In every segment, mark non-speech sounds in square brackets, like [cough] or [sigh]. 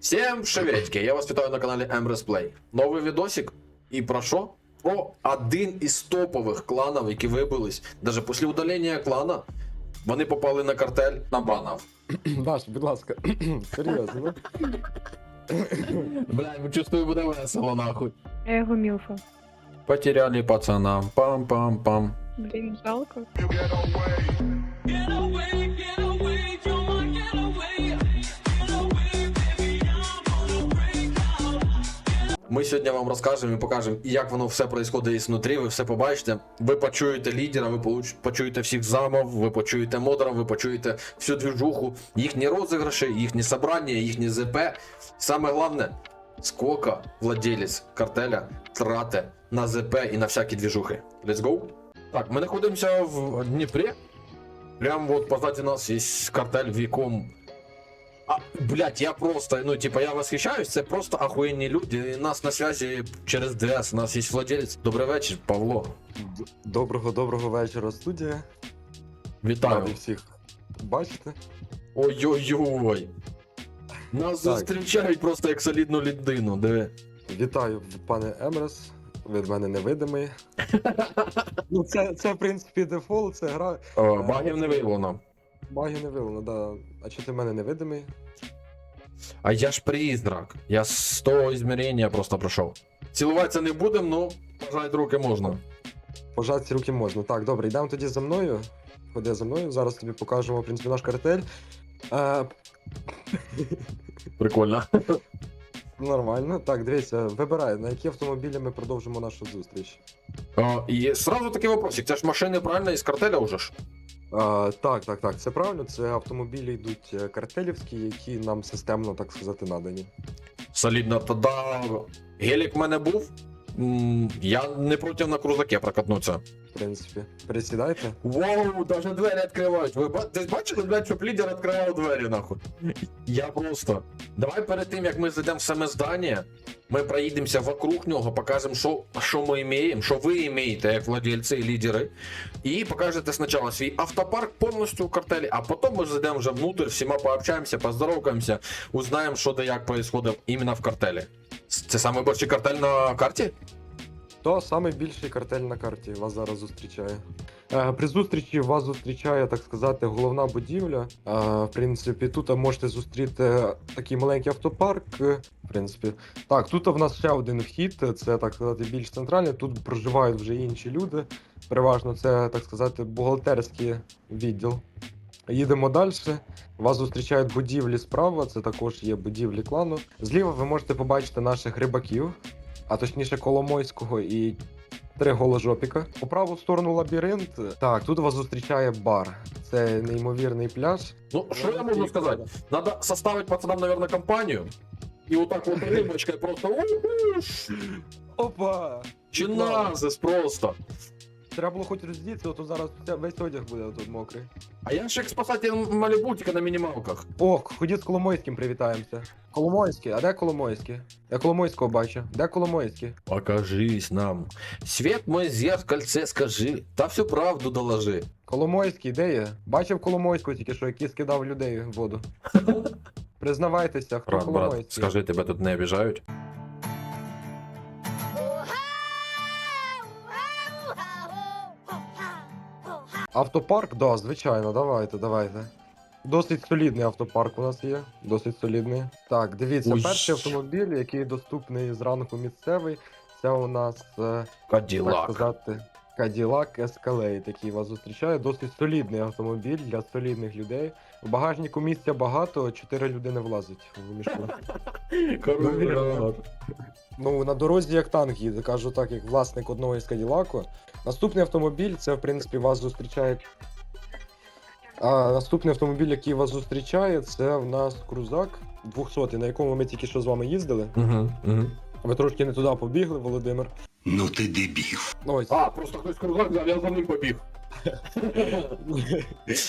Всем приветики, я вас вітаю на каналі Emrys Play. Новий відосик. І про що? Про один із топових кланів, які вибились. Даже після удалення клана вони попали на картель на банав. [clears throat] Даш, будь ласка, [clears throat] серйозно. [clears throat] ну? Бля, я чувствую, буде весело нахуй. Я його мілфа. Потеряли пацана. Пам-пам-пам. Блін, жалко. Get away, get Ми сьогодні вам розкажемо і покажемо, як воно все відбувається ізнутрі, ви все побачите. Ви почуєте лідера, ви почуєте всіх замов, ви почуєте модерів, ви почуєте всю двіжуху, їхні розіграші, їхні собрання, їхні ЗП. Саме головне, скільки владелець картеля трате на ЗП і на всякі двіжухи. Let's go. Так, ми знаходимося в Дніпрі. Прямо от позади нас є картель, в якому а, блять, я просто, ну, типа, я восхищаюсь, це просто охуєнні люди. І нас на связі через ДС, у нас є владелець. Добрий вечір, Павло. Доброго доброго вечора, студія. Вітаю. Радий всіх бачити. Ой-ой-ой. Нас Так. зустрічають просто як солідну людину, диви. Вітаю, пане Емрес. Ви в мене невидимий. ну, це, це, в принципі, дефолт, це гра. О, багів не виявлено. Баги не вилено, да. А чи ти в мене невидимий? А я ж призрак. Я з того ізмірення просто пройшов. Цілуватися не будемо, ну, пожать руки можна. Пожати руки можна. Так, добре, йдемо тоді за мною. Ходи за мною, зараз тобі покажемо, в принципі, наш картель. Е, Прикольно. нормально. Так, дивіться, вибирай, на які автомобілі ми продовжимо нашу зустріч. О, і сразу такий вопросик. Це ж машини правильно із картеля вже ж? А, так, так, так, це правильно. Це автомобілі йдуть е, картелівські, які нам системно, так сказати, надані. Солідно, тоді гелік в мене був. М, Я не проти на крузаке прокатнуться. В принципі, пересідайте. Вау, даже двері відкривають. Ви ти бачили, блядь, щоб лідер відкривав двері, нахуй? Я просто. Давай перед тим, як ми зайдемо в саме здання, ми проїдемося вокруг нього, покажемо, що, що ми маємо, що ви маєте, як владельці і лідери. І покажете спочатку свій автопарк повністю у картелі, а потім ми зайдемо вже внутрь, всіма пообщаємося, поздоровкаємося, узнаємо, що де як відбувається іменно в картелі. Це найбільший картель на карті? То самий більший картель на карті вас зараз зустрічає. Е, при зустрічі вас зустрічає, так сказати, головна будівля. Е, в принципі, тут можете зустріти такий маленький автопарк. е, В принципі, так, тут в нас ще один вхід, це так сказати більш центральний. Тут проживають вже інші люди. Переважно це, так сказати, бухгалтерський відділ. Їдемо далі. Вас зустрічають будівлі справа, це також є будівлі клану. Зліва ви можете побачити наших рибаків, а точніше Коломойського і три голожопіка. По праву сторону лабіринт. Так, тут вас зустрічає бар. Це неймовірний пляж. Ну, що я можу сказати? Надо составити пацанам, наверное, компанію. І отак от вот рыбочкой просто... Опа! Опа! Чиназис просто. Треба було хоч роздітися, а то зараз вся- весь одяг буде тут мокрий. А я ж як спасатель Малібутіка на мінімалках. О, ходіть з Коломойським привітаємося. Коломойський, а де Коломойський? Я Коломойського бачу. Де Коломойський? Покажись нам. Свет мой зеркальце скажи. Та всю правду доложи. Коломойський, де є? Бачив Коломойського тільки що, який скидав людей в воду. [laughs] Признавайтеся, хто Брат, брат, Коломойський. скажи, тебе тут не обіжають? Автопарк? Да, звичайно, давайте, давайте. Досить солідний автопарк у нас є. Досить солідний. Так, дивіться, Ой. перший автомобіль, який доступний зранку місцевий, це у нас, е, так сказати, Cadillac Escalade, який вас зустрічає. Досить солідний автомобіль для солідних людей. В багажнику місця багато, чотири людини влазить в мішку. Ну, на дорозі як танк їде, кажу так, як власник одного із Каділаку. Наступний автомобіль, це в принципі вас зустрічає. А наступний автомобіль, який вас зустрічає, це в нас крузак 200, на якому ми тільки що з вами їздили. Угу, угу. Ви трошки не туди побігли, Володимир. Ну ти дебіл. Ну, Ось, А, просто хтось крузак взяв, я за ним побіг.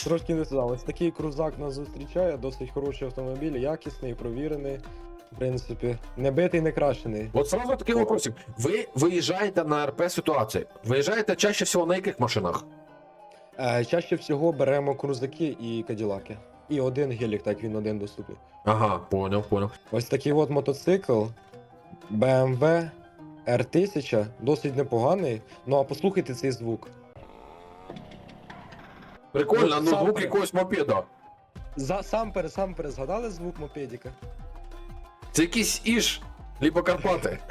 трошки не туди. Ось такий крузак нас зустрічає, досить хороший автомобіль, якісний, провірений. В принципі, не битий, не крашений. Вот сразу такий вопросик. Ви виїжджаєте на РП ситуації. Виїжджаєте чаще всього на яких машинах? Е, чаще всього беремо крузаки і каділаки. і один гелік, так він один доступний. Ага, поняв, поняв. Ось такий от мотоцикл BMW R1000, досить непоганий. Ну а послухайте цей звук. Прикольно, Ну, ну звук якогось мопеда. За сам перед сам перед згадали звук мопедіка? Це якийсь іж, либо Карпати. [laughs]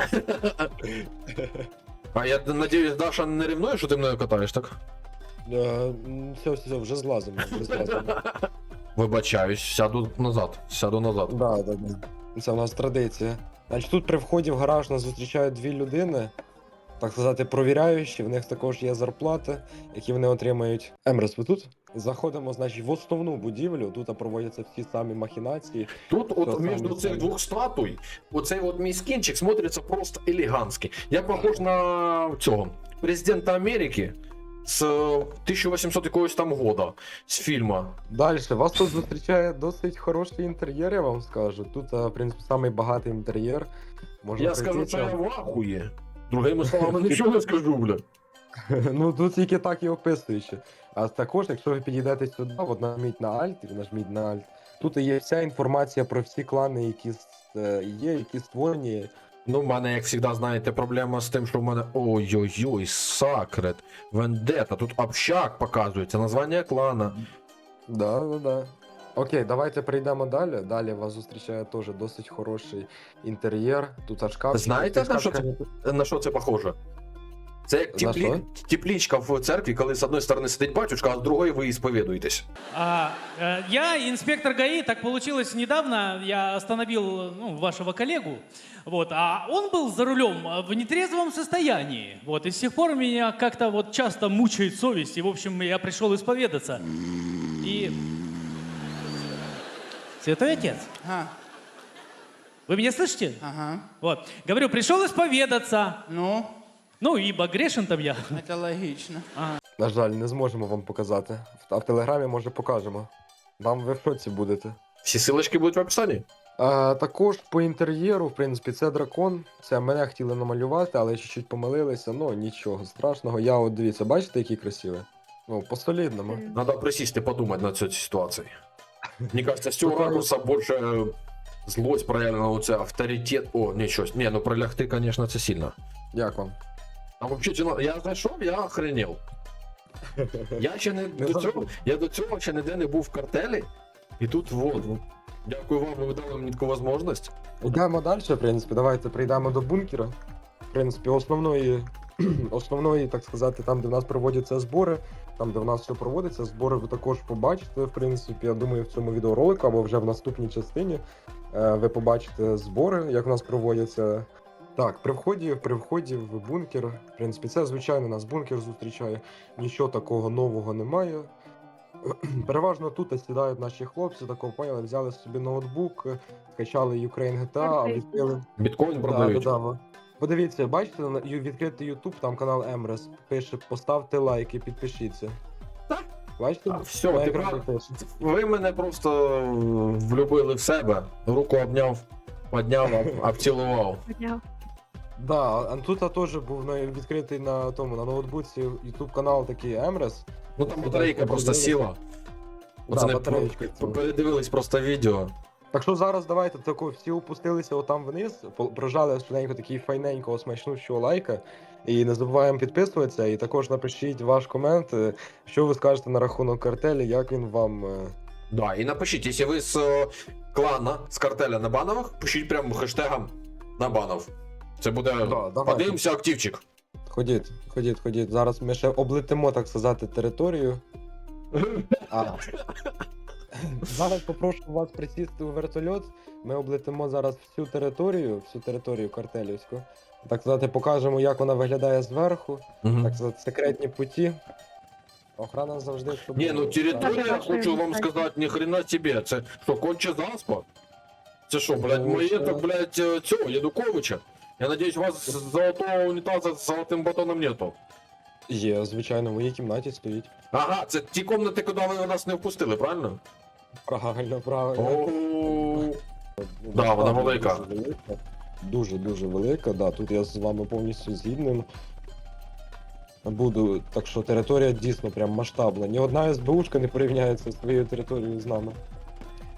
А я надіюсь, Даша не ревнує, що ти мною катаєш, так? Е, м, все, все, вже злазимо, вже злазимо. [laughs] Вибачаюсь, сяду назад, сяду назад. Да, да, да. Це у нас традиція. Значить, тут при вході в гараж нас зустрічають дві людини, так сказати, провіряючі, в них також є зарплати, які вони отримають. Емрес, ви тут? Заходимо, значить, в основну будівлю, тут проводяться всі самі махінації. Тут Що от між саме цих двох статуй, оцей от мій скінчик смотриться просто елегантськи. Я похож на цього президента Америки з е, 1800 якогось там года, з фільму. Далі, вас тут зустрічає досить хороший інтер'єр, я вам скажу. Тут, е, в принципі, самий багатий інтер'єр. Можна Я скажу, прийти, що я там- в ахуї. Другими словами, [laughs] нічого не скажу, бля. [laughs] Ну тут тільки так і описуючи. А також, якщо ви підійдете сюди, от нажміть на Alt, і нажміть на Alt, тут є вся інформація про всі клани, які е, є, які створені. Ну, в мене, як завжди, знаєте, проблема з тим, що в мене ой-ой-ой, Сакрет, Вендета, тут общак показується, названня клана. Да, да, да. Окей, давайте перейдемо далі. Далі вас зустрічає теж досить хороший інтер'єр. Тут аж шкаф. Знаєте, на що це? На що це похоже? Це як На теплі... теплічка в церкві, коли з одної сторони сидить батюшка, а з другої ви сповідуєтесь. А, э, я инспектор ГАИ, так получилось недавно, я остановил ну, вашего коллегу, вот, а он был за рулем э, в нетрезвом состоянии, вот, и с тех пор меня как-то вот часто мучает совесть, и, в общем, я пришел исповедаться. И... Святой Отец, Ага, вы меня слышите? ага. Вот, говорю, пришел исповедаться, Ну, ну, ибо грешен там я. це логічно. На жаль, не зможемо вам показати. А в телеграмі, може, покажемо. Вам ви в шоці будете. Всі силочки будуть в описанні. А, також по інтер'єру, в принципі, це дракон. Це мене хотіли намалювати, але чуть-чуть помилилися. Ну нічого страшного. Я от дивіться, бачите, який красивий? Ну, по солідному. Надо присісти, подумати над цією ситуацією. Мені кажется, ракурса більше е, злость проявлена, оце авторитет. О, нічого. Ні, ну пролягти, звісно, це сильно. Як вам? А взагалі, я зайшов, я охренел. Я ще не Не до цього, я до цього ще ніде не був в картелі, і тут вот. Дякую вам, ви дали мені таку можливість. Йдемо далі, в принципі, давайте прийдемо до бункера. В принципі, основної, [clears throat] основної, так сказати, там, де в нас проводяться збори, там, де в нас все проводиться, збори ви також побачите, в принципі, я думаю, в цьому відеоролику або вже в наступній частині е, ви побачите збори, як в нас проводяться. Так, при вході, при вході в бункер, в принципі, це звичайно нас бункер зустрічає. Нічого такого нового немає. [clears throat] Переважно тут сідають наші хлопці, такого поняли, взяли собі ноутбук, скачали Ukraine GTA, Окей. відкрили. Біткоін Да, да, да. Подивіться, бачите, на ю- відкритий YouTube, там канал Емрес пише, поставте лайк і підпишіться. Так. Бачите? А, все, На ти прав. Ви мене просто влюбили в себе. Руку обняв, підняв, об- обцілував. Підняв. Да, а тут а теж був на, відкритий на тому, на ноутбуці YouTube канал такий Емрес. Ну там батарейка просто сіла. Да, Оце не батареєчка про- ціла. передивились просто відео. Так що зараз давайте тако всі опустилися отам вниз, прожали швиденько такий файненького смачнущого лайка. І не забуваємо підписуватися. І також напишіть ваш комент, е, що ви скажете на рахунок картелі, як він вам. е, Да, і напишіть, якщо ви з е, клана, з картеля на банових, пишіть прямо хештегом на банов. Це буде. Да. Подивимося активчик. Ходіть, ходіть, ходіть. Зараз ми ще облетимо, так сказати, територію. [laughs] А. [clears throat] Зараз попрошу вас присісти у вертольот. Ми облетимо зараз всю територію, всю територію картелівську. Так сказати, покажемо, як вона виглядає зверху. Мгм. Так сказати, секретні путі. Охрана завжди з собою. Ні, ну територія, Так. хочу вам сказати, ні хрена себе. Це що, конче заспа? Це що, блядь, Ну, маєток, що? блядь, е, цього, Ядуковича? Я надіюсь, у вас золотого унітаза з золотим батоном нету. Є, звичайно, в моїй кімнаті стоїть. Ага, це ті комнати, куди ви нас не впустили, правильно? Правильно, правильно. Да, вона насправді велика. Дуже велика. Дуже дуже велика, да. Тут я з вами повністю згідним. Буду, так що територія дійсно прям масштабна. Ні одна СБУшка не порівняється з своєю територією з нами.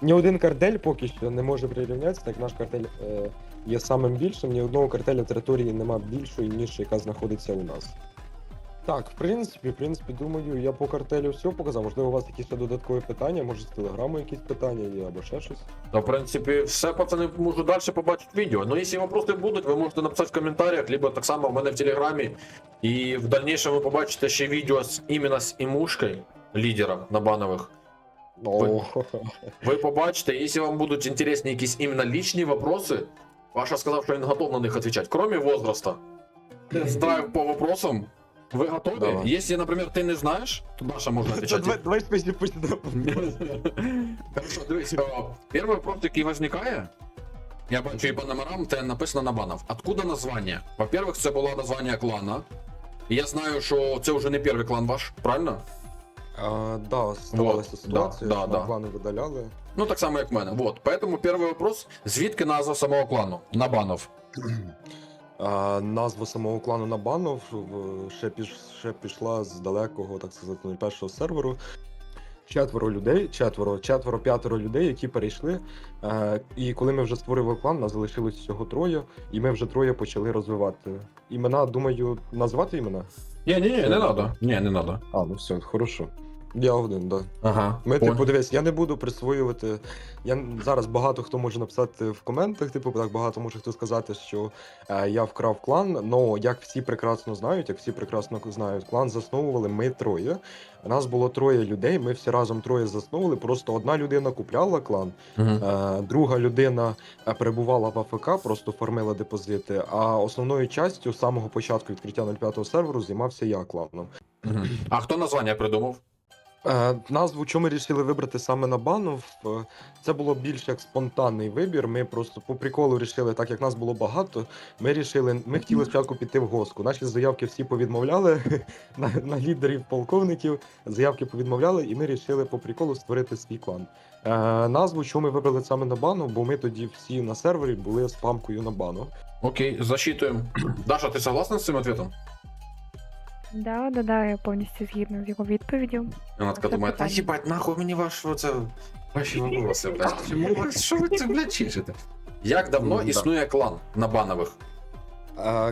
ні один картель поки що не може прирівнятися, так як наш картель е, є самим більшим, ні одного картеля території нема більшої, ніж яка знаходиться у нас. Так, в принципі, в принципі, думаю, я по картелю все показав. Можливо, у вас якісь ще додаткові питання, може з телеграму якісь питання є, або ще щось. Та, в принципі, все, пацани, можу далі побачити відео. Ну, якщо вопроси будуть, ви можете написати в коментарях, либо так само в мене в телеграмі. І в дальнейшем ви побачите ще відео з іменно з імушкою лідера на банових. О, [laughs] Ви побачите, якщо вам будуть інтересні якісь іменно лічні вопроси, Паша сказав, що він готов на них відповідати. Кроме возраста. Тест-драйв по вопросам. Ви готові? Давай. Якщо, наприклад, ти не знаєш, то Даша можна відповідати. давай спочатку почнемо. [laughs] Хорошо, дивись, о, перший вопрос, який возникає, я бачу і по номерам, це написано на банов. Откуда названня? Во-первых, це було названня клана. І я знаю, що це вже не перший клан ваш, правильно? А, да, ставалася Вот, ситуація, да, да, да. плани видаляли. Ну, так само, як в мене. Вот. Поэтому перший вопрос: звідки назва самого клану? На банов. [clears throat] А, назва самого клану Набанов ще, піш, ще пішла з далекого, так сказати, першого серверу. Четверо людей, четверо, четверо, п'ятеро людей, які перейшли. Е, і коли ми вже створили клан, нас залишилось всього троє, і ми вже троє почали розвивати. Імена, думаю, назвати імена? Ні, ні, ні, не надо. Ні, не надо. А, ну все, хорошо. Я один, так. Да. Ага. Ми, понял. типу, дивись, я не буду присвоювати. Я зараз багато хто може написати в коментах, типу, так багато може хто сказати, що е, я вкрав клан. Но як всі прекрасно знають, як всі прекрасно знають, клан засновували ми троє. Нас було троє людей, ми всі разом троє засновували. Просто одна людина купляла клан, Мгм. е, друга людина е, перебувала в АФК, просто фармила депозити. А основною частю з самого початку відкриття 05 серверу займався я кланом. Мгм. А хто названня придумав? Е, назву, чому ми вирішили вибрати саме на банов, е, це було більш як спонтанний вибір. Ми просто по приколу вирішили, так як нас було багато. Ми рішили, ми хотіли спочатку піти в госку. Наші заявки всі повідмовляли [laughs] на, на лідерів полковників. Заявки повідмовляли, і ми вирішили по приколу створити свій клан. Е, назву, чому ми вибрали саме на бану, бо ми тоді всі на сервері були з памкою на бану. Окей, засчитуємо. [clears throat] Даша, ти согласна з цим ответом? Да, да, да, я повністю згідна з його відповіддю. Вона така думає, та їбать, нахуй мені ваш оце ваші вопроси, блядь. Чому ви що ви це блядь, чешете? Як давно М, да. існує клан на банових?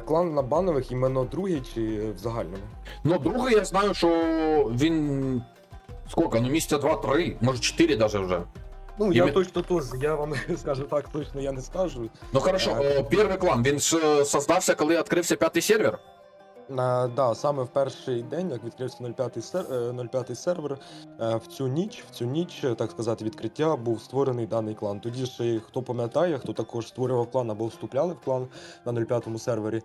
Клан на банових іменно другий чи в загальному? Ну, другий я знаю, що він. Сколько? Ну, місяця два-три, може чотири даже вже. Ну, я точно теж, я вам [laughs] скажу так, точно я не скажу. Ну хорошо, Так. о, перший клан, він ж е, создався, коли відкрився п'ятий сервер. А, да, саме в перший день, як відкрився 05 сер, е, 05 сервер, е, в цю ніч, в цю ніч, е, так сказати, відкриття був створений даний клан. Тоді ще хто пам'ятає, хто також створював клан або вступляли в клан на 05 сервері.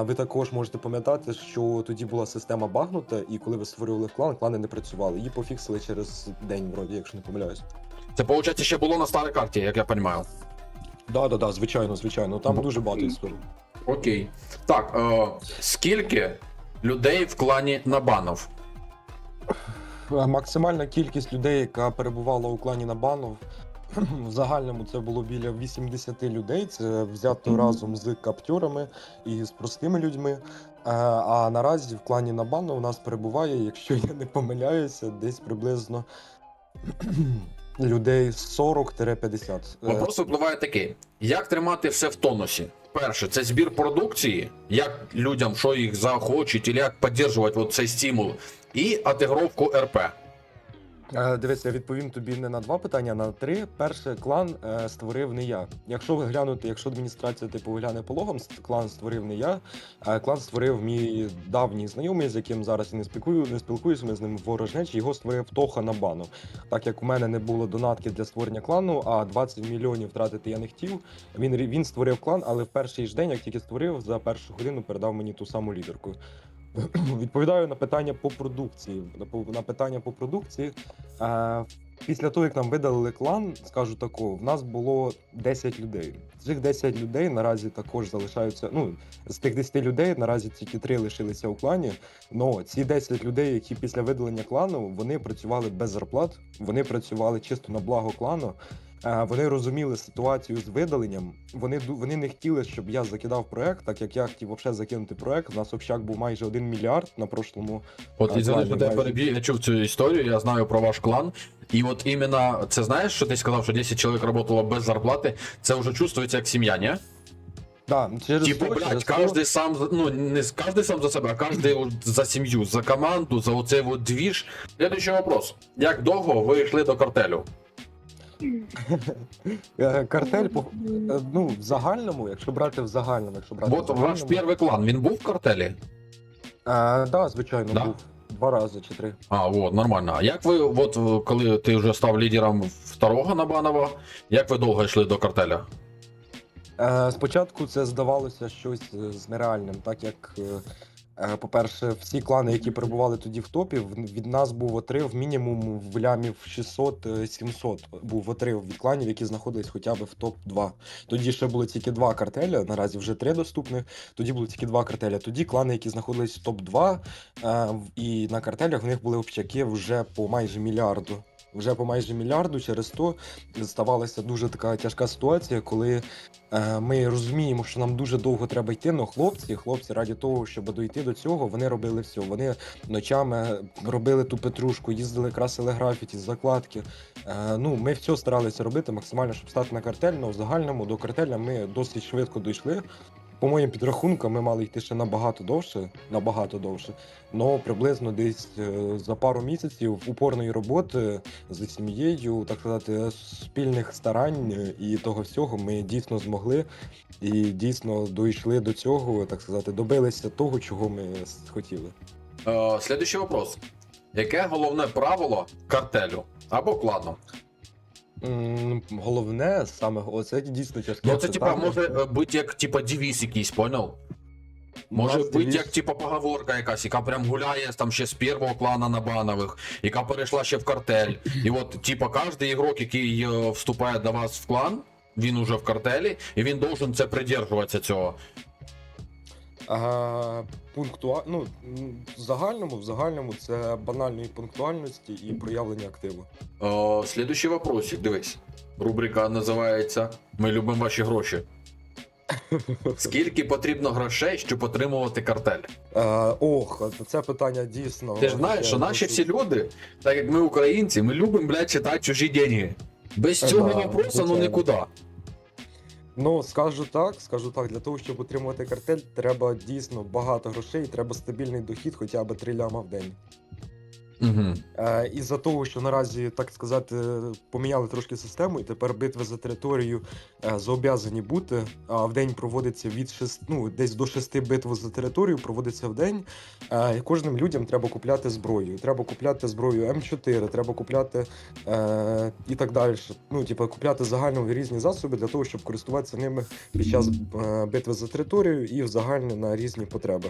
Ви також можете пам'ятати, що тоді була система багнута, і коли ви створювали клан, клани не працювали. Її пофіксили через день, вроді, якщо не помиляюсь. Це, виходить, ще було на старій карті, як я розумію. Да, да, да, звичайно, звичайно. Там дуже багато історій. Окей. Так, е, скільки людей в клані Набанов? Е, Максимальна кількість людей, яка перебувала у клані Набанов, в загальному це було біля 80 людей. Це взято разом з каптюрами і з простими людьми. Е, А наразі в клані Набанов у нас перебуває, якщо я не помиляюся, десь приблизно людей 40-50. Е, Вопрос випливає такий: як тримати все в тонусі? Перше, це збір продукції, як людям, що їх захочуть, і як підтримувати цей стимул, і атегровку РП. Е, Дивись, я відповім тобі не на два питання, а на три. Перше, клан е, створив не я. Якщо глянути, якщо адміністрація типу гляне по логам, клан створив не я. А клан створив мій давній знайомий, з яким зараз я не спілкую, не спілкуюся. Ми з ним ворожнечі. Його створив Тоха Набану. Так як у мене не було донатки для створення клану, а 20 мільйонів втратити я не хотів. Він він створив клан, але в перший ж день, як тільки створив, за першу годину передав мені ту саму лідерку. [clears throat] Відповідаю на питання по продукції. На питання по продукції. Е, Після того, як нам видалили клан, скажу тако, в нас було 10 людей. З цих 10 людей наразі також залишаються. Ну, з тих 10 людей наразі тільки 3 лишилися у клані. Но ці 10 людей, які після видалення клану, вони працювали без зарплат, вони працювали чисто на благо клану. Е, Вони розуміли ситуацію з видаленням. Вони вони не хотіли, щоб я закидав проект, так як я хотів взагалі закинути проект. У нас общак був майже 1 мільярд на прошлому От і зараз тебе я чув цю історію, я знаю про ваш клан. І от іменно, це знаєш, що ти сказав, що 10 чоловік працювало без зарплати, це вже чувствується як сім'я, ні? Да, через Типа, блядь, через кожен сам, за- ну, не с- каждый сам за себе, а кожен за сім'ю, за команду, за оцей вот двіж. Следующий вопрос. Як довго ви йшли до картелю? Е, Картель по е, ну в загальному, якщо брати в загальному, якщо брати От ваш перший клан, він був в картелі? е, да, звичайно, Да? був два рази чи три. А, от, нормально. А як ви, от коли ти вже став лідером второго Набанова, як ви довго йшли до картеля? Е, Спочатку це здавалося щось е, з нереальним, так як, е, по-перше, всі клани, які перебували тоді в топі, від нас був отрив мінімум в лямів 600-700 був отрив від кланів, які знаходились хоча б в топ-2. Тоді ще було тільки два картеля, наразі вже три доступних. Тоді було тільки два картеля. Тоді клани, які знаходились в топ-2, е, і на картелях в них були общаки вже по майже мільярду. Вже по майже мільярду через то ставалася дуже така тяжка ситуація, коли Е, Ми розуміємо, що нам дуже довго треба йти, але хлопці, хлопці, раді того, щоб дойти до цього, вони робили все. Вони ночами робили ту петрушку, їздили, красили графіті, закладки. Е, Ну, ми все старалися робити максимально, щоб стати на картель, але в загальному до картеля ми досить швидко дійшли. По моїм підрахункам, ми мали йти ще набагато довше, набагато довше. але приблизно десь е, за пару місяців упорної роботи з сім'єю, так сказати, спільних старань е, і того всього ми дійсно змогли і дійсно дійшли до цього, так сказати, добилися того, чого ми хотіли. Е, Следующий вопрос. Яке головне правило картелю або клану? М, Головне, саме оце дійсно тяжке. Ну, це типа питання. може е, бути як типа девіз якийсь, понял? Може У нас бути девіз- як типа поговорка якась, яка прям гуляє там ще з першого клана Набанових, яка перейшла ще в картель. І от, типа, кожен ігрок, який е, вступає до вас в клан, він уже в картелі, і він должен це придержуватися цього. А, пунктуа... ну, в загальному, в загальному це банальної пунктуальності і проявлення активу. Е, Слідуючий вопросик, дивись. Рубрика називається Ми любимо ваші гроші. [laughs] Скільки потрібно грошей, щоб отримувати картель? Е, ох, це питання дійсно. Ти ж знаєш, що наші всі люди, так як ми українці, ми любимо, блядь, читати чужі деньги. Без цього да, вопросу ну нікуди. Ну, скажу так, скажу так, для того, щоб отримувати картель, треба дійсно багато грошей, треба стабільний дохід, хоча б 3 ляма в день. Угу. Е, із-за того, що наразі, так сказати, поміняли трошки систему, і тепер битви за територію е, зобов'язані бути. А в день проводиться від 6, ну, десь до 6 битв за територію проводиться в день. Е, і кожним людям треба купляти зброю. Треба купляти зброю М4, треба купляти е, і так далі. Ну, типу, купляти загально різні засоби для того, щоб користуватися ними під час е, битви за територію і в загальне на різні потреби.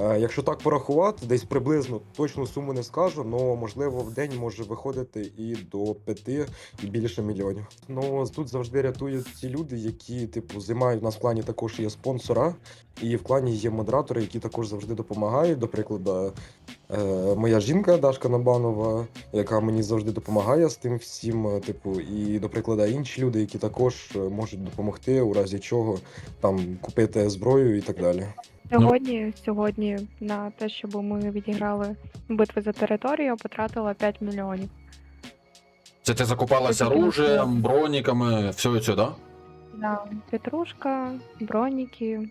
Е, Якщо так порахувати, десь приблизно точну суму не скажу, але можливо в день може виходити і до п'яти і більше мільйонів. Ну тут завжди рятують ті люди, які типу займають у нас в клані також є спонсора, і в клані є модератори, які також завжди допомагають. До прикладу, моя жінка Дашка Набанова, яка мені завжди допомагає з тим всім. е, Типу, і до прикладу, інші люди, які також е, можуть допомогти, у разі чого там купити зброю і так далі. Сьогодні, сьогодні на те, щоб ми відіграли битви за територію, потратила 5 мільйонів. Це ти закупалася Це оружием, броніками, все це, да? Да. Петрушка, броніки,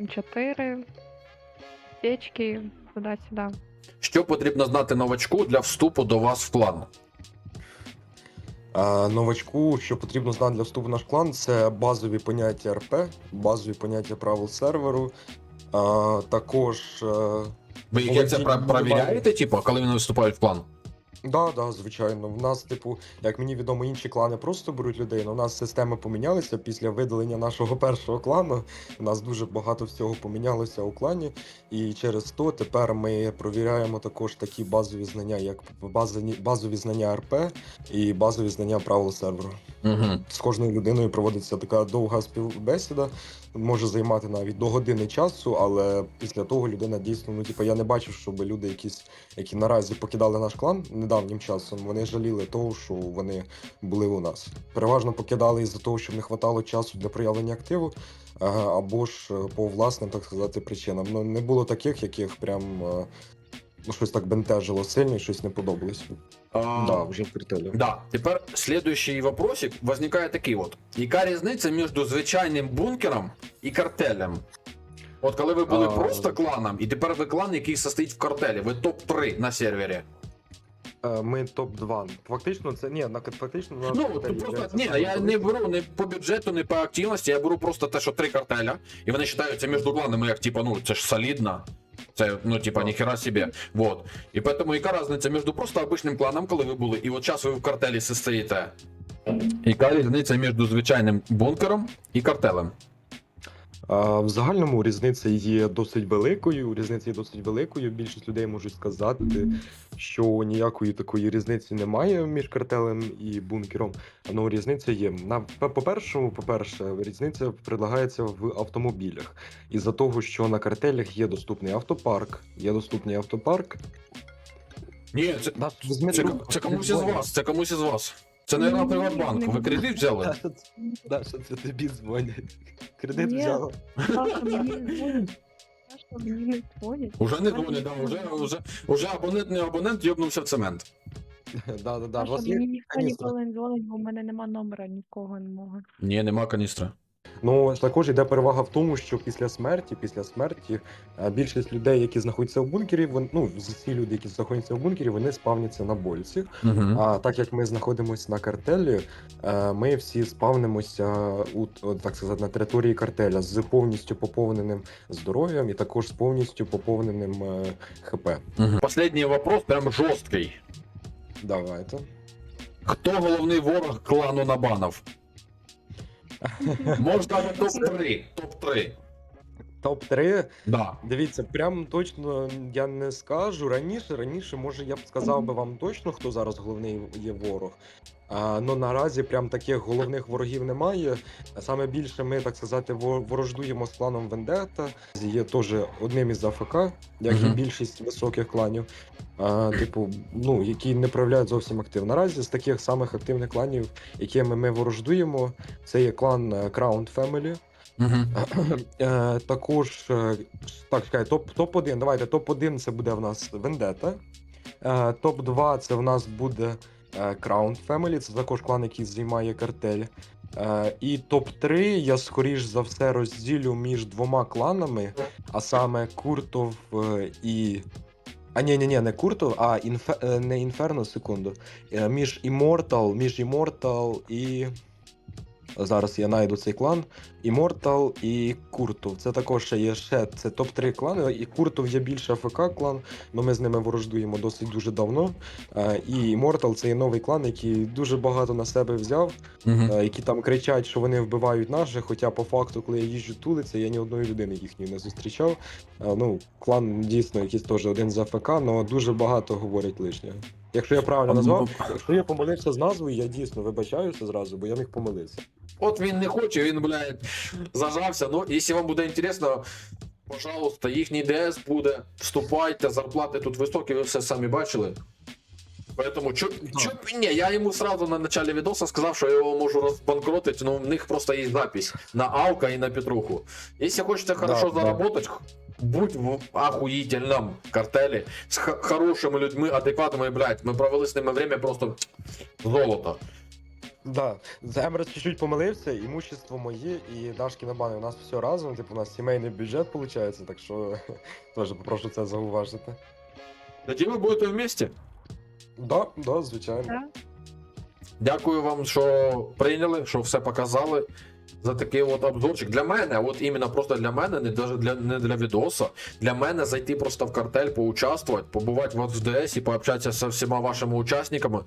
М4, печки, туди-сюди. Що потрібно знати новачку для вступу до вас в клан? А новачку, що потрібно знати для вступу в наш клан, це базові поняття РП, базові поняття правил серверу. А, також е, Ви їх як це Володіння пра- перевіряєте, типу, коли вони вступають в клан? Да, да, звичайно. В нас, типу, як мені відомо, інші клани просто беруть людей. але у нас системи помінялися після видалення нашого першого клану. У нас дуже багато всього помінялося у клані, і через то тепер ми провіряємо також такі базові знання, як базові, базові знання РП і базові знання правил серверу. Угу. З кожною людиною проводиться така довга співбесіда, може займати навіть до години часу, але після того людина дійсно, ну типу, я не бачив, щоб люди якісь, які наразі покидали наш клан недавнім часом, вони жаліли того, що вони були у нас. Переважно покидали із-за того, що не вистачало часу для проявлення активу, або ж е, по власним, так сказати, причинам. Ну не було таких, яких прям. Ну, щось так бентежило сильно і щось не подобалось. А, Да, вже в картелі. Да, тепер следующий вопросик возникає такий от. Яка різниця між звичайним бункером і картелем? От коли ви були А. просто кланом, і тепер ви клан, який состоїть в картелі, ви топ-3 на сервері. Е, Ми топ-2. Фактично, це ні, на фактично на Ну, картелі ти просто ні, я не беру не по бюджету, не по активності, я беру просто те, що три картеля, і вони вважаються між кланами, як типа, ну це ж солідно. Це, ну, типа, ніхера собі. Вот. І поэтому яка різниця між просто обычным кланом, коли ви були, і от зараз ви в картелі состоїте? Яка різниця між звичайним бункером і картелем? В загальному різниця є досить великою. Різниця є досить великою. Більшість людей можуть сказати, що ніякої такої різниці немає між картелем і бункером. Ну, різниця є. На по- по-першому, по-перше, різниця предлагається в автомобілях. Із-за того, що на картелях є доступний автопарк, є доступний автопарк. Ні, це, це, це комусь із вас, це комусь із вас. Це, наверное, Приватбанк. Ви кредит взяли? [laughs] Даша, це- тобі дзвонять. Кредит Ні. взяла. Саша, мені не дзвонять. Саша, мені не дзвонять. Уже не дзвонять, да, уже, уже, уже абонент не абонент йобнувся в цемент. Да, да, да. У Саша, вас є мені ніхто каністра? ніколи не дзвонить, бо в мене нема номера нікого не мого. Ні, нема каністра. Ну також йде перевага в тому, що після смерті, після смерті, е, більшість людей, які знаходяться в бункері, вони, ну всі люди, які знаходяться в бункері, вони спавняться на больці. Угу. А так як ми знаходимося на картелі, е, ми всі спавнимося у так сказати на території картеля з повністю поповненим здоров'ям і також з повністю поповненим е, ХП. Угу. Последній вопрос прям жорсткий. Давайте. Хто головний ворог клану Набанов? Можна топ-3. Топ-3. Топ 3 Да. Дивіться, прям точно я не скажу. Раніше, раніше, може, я б сказав би вам точно, хто зараз головний є ворог. А, ну наразі прям таких головних ворогів немає. Саме більше ми, так сказати, ворождуємо з кланом Вендетта. Є теж одним із АФК, як і більшість високих кланів. А, типу, ну, які не проявляють зовсім актив. Наразі з таких самих активних кланів, якими ми ворождуємо, це є клан е, Crown Family. [clears throat] Е, також е, так, чекай, топ, топ-1. Давайте топ-1 це буде в нас. Е, топ-2 це в нас буде е, Crown Family, це також клан, який займає картель. І топ-3 я скоріш за все розділю між двома кланами, а саме Куртов і. А ні, ні, ні, не Куртов, а інфе... не Інферно, секунду. Між Immortal, між Immortal і. Зараз я знайду цей клан. Immortal і Куртов. Це також є ще це топ-3 клани. І Куртов є більше АФК клан, але ми з ними ворождуємо досить дуже давно. Е, І Immortal це є новий клан, який дуже багато на себе взяв, Угу. які там кричать, що вони вбивають наших. Хоча по факту, коли я їжджу тулиця, я ні одної людини їхньої не зустрічав. Е, Ну, клан дійсно якийсь теж один з АФК, але дуже багато говорять лишнього. Якщо я правильно назвав, якщо я помилився з назвою, я дійсно вибачаюся зразу, бо я міг помилитися. От він не хоче, він, блядь, зажався. Ну, якщо вам буде інтересно, пожалуйста, їхній ДС буде. Вступайте, зарплати тут високі, ви все самі бачили. Поэтому чо, чо, ні, я йому сразу на началі відоса сказав, що я його можу розбанкротити, ну в них просто є запись на Алка і на Петруху. Якщо хочете хорошо да. заработать, будь в охуїтельному картелі з х- хорошими людьми, адекватними, блядь, ми провели з ними время просто золото. Да, Емрес чуть-чуть помилився, імущество моє і Дашки на бани. У нас все разом, типу, у нас сімейний бюджет виходить, так що [laughs] теж попрошу це зауважити. Тоді ви будете вместе. Да, да, звичайно. Так? Дякую вам, що прийняли, що все показали. За такий от обзорчик. Для мене, от іменно просто для мене, не даже для не для відоса. Для мене зайти просто в картель, поучаствувати, побувати в ДС і пообщатися з всіма вашими учасниками.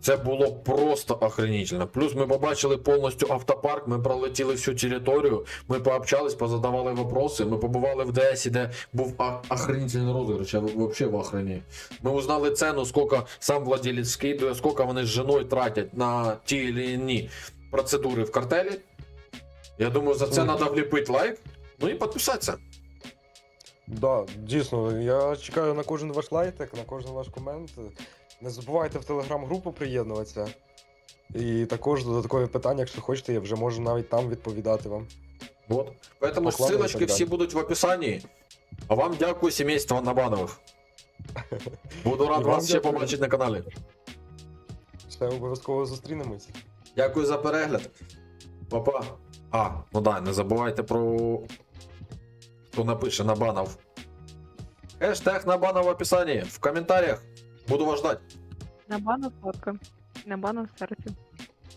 Це було просто охренительно. Плюс ми побачили повністю автопарк, ми пролетіли всю територію, ми пообщались, позадавали вопроси, ми побували в ДС, де був а- охренительний розіграш, я взагалі в охрені. Ми узнали цену, сколько сам владелец скидує, сколько вони з женою тратять на ті или інші процедури в картелі. Я думаю, за це треба вліпити лайк, ну і підписатися. Да, дійсно, я чекаю на кожен ваш лайтик, на кожен ваш комент. Не забувайте в телеграм-групу приєднуватися. І також додаткові питання, якщо хочете, я вже можу навіть там відповідати вам. Вот. Поэтому ссылочки всі будуть в описанні. А вам дякую, сімейство Набанових. [laughs] Буду рад І вам вас ще дякую. побачити на каналі. Ще обов'язково зустрінемось. Дякую за перегляд. Папа. А, ну да, не забувайте про. Хто напише на банов. Хештег на банов в описании. В комментариях. Буду вас ждать. На бану фотка. На бану в серці.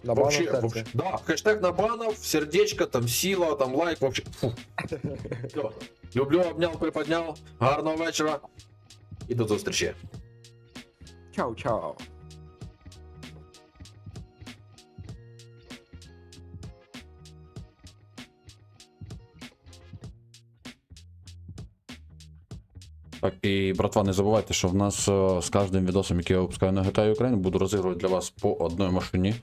На вообще, бану вообще. Да, хэштег на банов, сердечко, там сила, там лайк, вообще. Фу. [laughs] Всё. Люблю, обнял, приподнял. Гарного вечора. І до зустрічі. Чао-чао. Так, і братва, не забувайте, що в нас е, з кожним відосом, який я випускаю на GTA Ukraine, буду розігрувати для вас по одній машині.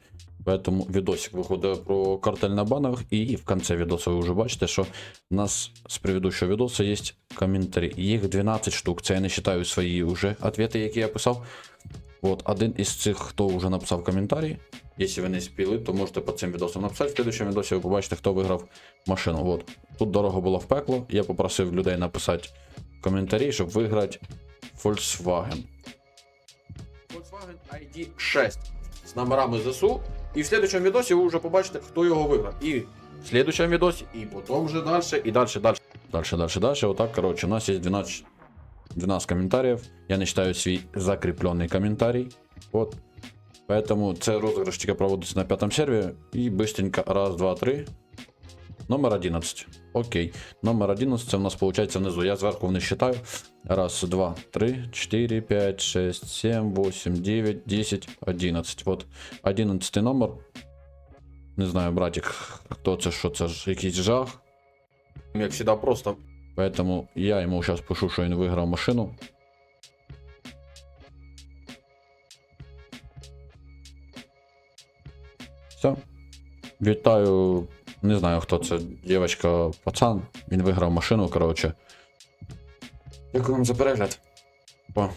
Поэтому відосик виходить про картель на банах, і в кінці відосу ви вже бачите, що у нас з предыдущого відосу є коментарі. Їх 12 штук. Це я не вважаю свої вже відповіді, які я писав. От, один із цих, хто вже написав коментарі. Якщо ви не спіли, то можете під цим відосом написати. В следующому відосі ви побачите, хто виграв машину. От. Тут дорога була в пекло. Я попросив людей написати коментарі, щоб виграти Volkswagen. Volkswagen ID 6 з номерами ЗСУ. І в следующем відосі ви вже побачите, хто його виграв. І в следующем відосі, і потім вже далі, і далі, далі. Дальше, дальше, дальше. Вот так, короче, у нас есть 12, 12 комментариев. Я не считаю свій закрепленный комментарий. Вот. Поэтому це розыгрыш тільки проводиться на пятом сервері. І быстренько, раз, два, три. Номер 11. Окей. Номер 11 це у нас получается внизу. Я зверху не считаю. Раз, два, три, четыре, пять, шесть, семь, восемь, девять, десять, одиннадцать. Вот. 11 номер. Не знаю, братик, хто це, що це ж якийсь жах. Як завжди, просто Поэтому я ему сейчас пишу, що він виграв машину. Все. Вітаю. Не знаю, хто це. Дівчинка, пацан. Він виграв машину, коротше. дякую вам за перегляд. Па.